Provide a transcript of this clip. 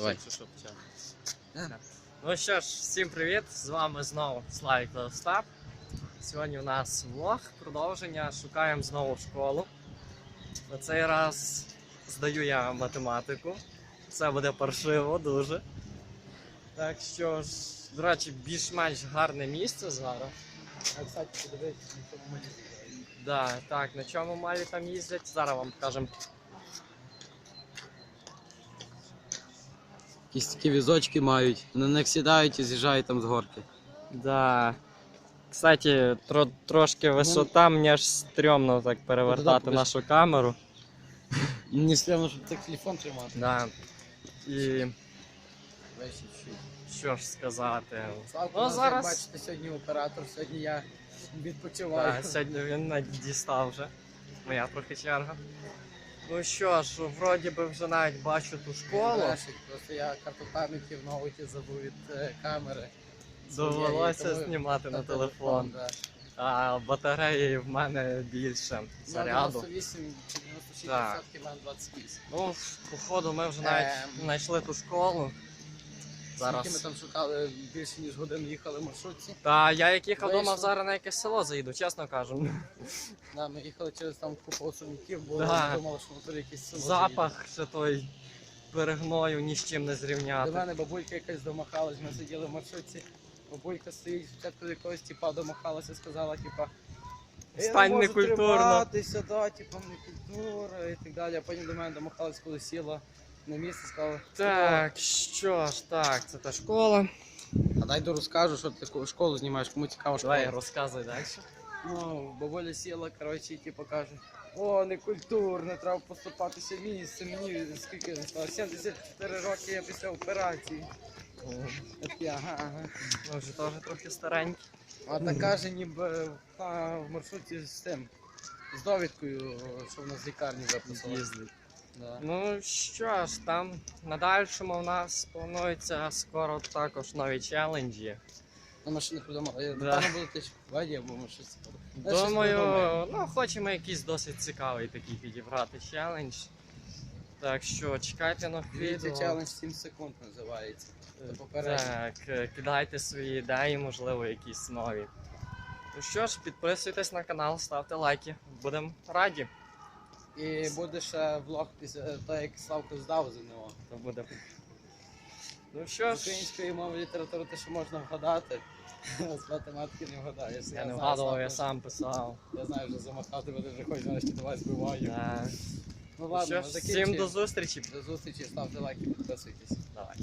Давай. Що, що. Ну що ж, всім привіт! З вами знову Славік Левстап. Сьогодні у нас влог, продовження. Шукаємо знову школу. На цей раз здаю я математику. Все буде паршиво дуже. Так що ж, до речі, більш-менш гарне місце зараз. А, кстати, подивись, на мені Да, так, на чому малі там їздять, зараз вам покажемо. Якісь такі візочки мають, на них сідають і з'їжджають там з горки. Да. Кстати, тро, трошки висота, мені аж стрьомно так перевертати туди нашу камеру. Мені стрімно, щоб так телефон тримати. Да. І що ж сказати. Славко, Ну, ну, зараз- бачите, сьогодні оператор, сьогодні я відпочиваю. Да, сьогодні він дістав вже. Моя трохи черга. Ну що ж, вроді би вже навіть бачу ту школу. Просто я карту пам'яті в ноуті забув від е, камери. Довелося тому знімати на телефон. да. А батареї в мене більше заряду. 98 чи 96 Так. в мене 28. Ну, походу, ми вже навіть Ем. знайшли ту школу. Зараз. Зараз. ми там шукали більше ніж годину їхали в маршрутці. Та я як їхав Вийшло. думав, зараз на якесь село заїду, чесно кажу. Да, ми їхали через там купу особняків, бо Да. думали, що туди якесь село Запах ще той перегною ні з чим не заїдемо. До зрівняти. мене бабулька якась домахалась, ми сиділи в маршрутці. Бабулька стоїть, спочатку до якогось типа домахалася, сказала, типа. «Я Стань можу некультурно». триматися, да, типа некультура і так далі. А потім до мене домахалась, коли сіла на місце, сказала. Так, що ж, так, це та школа. А дай до розкажу, що ти таку школу знімаєш, кому цікаво школа. Давай розказуй далі. Ну, бабуля сіла, коротше, і типу каже, о, некультурно, треба поступатися місце. Мені скільки він 74 роки я після операції. Я ага, ага. Ми вже теж трохи старенькі. А та каже, ніби а, в маршруті з тим, з довідкою, що в нас з лікарні. Їздить. Да. Ну що ж, там на дальшому в нас планується скоро також нові челенджі. Ну, ми ще не придумали. Да. Напевно, буде теж ваді, або ми щось. Я щось Думаю, ну хочемо якийсь досить цікавий такий підібрати челендж. Так що чекайте на Дивіться, відео. челендж 7 секунд називається. Це попередньо. Так, е, кидайте свої ідеї, можливо, якісь нові. Ну що ж, підписуйтесь на канал, ставте лайки. Будемо раді. І буде ще влог після того, як Славко здав ЗНО. То буде. Ну що З ж, української мови літератури те, що можна вгадати. З математики не вгадаєш. я не знаю, вгадував, я Славко- сам писав. Я знаю, вже замахав тебе, ти вже знаєш, що давай збиваю. Так. Ну Ну ладно, що ми ж, закінчуємо. всім до зустрічі. До зустрічі, ставте лайки, підписуйтесь. Давай.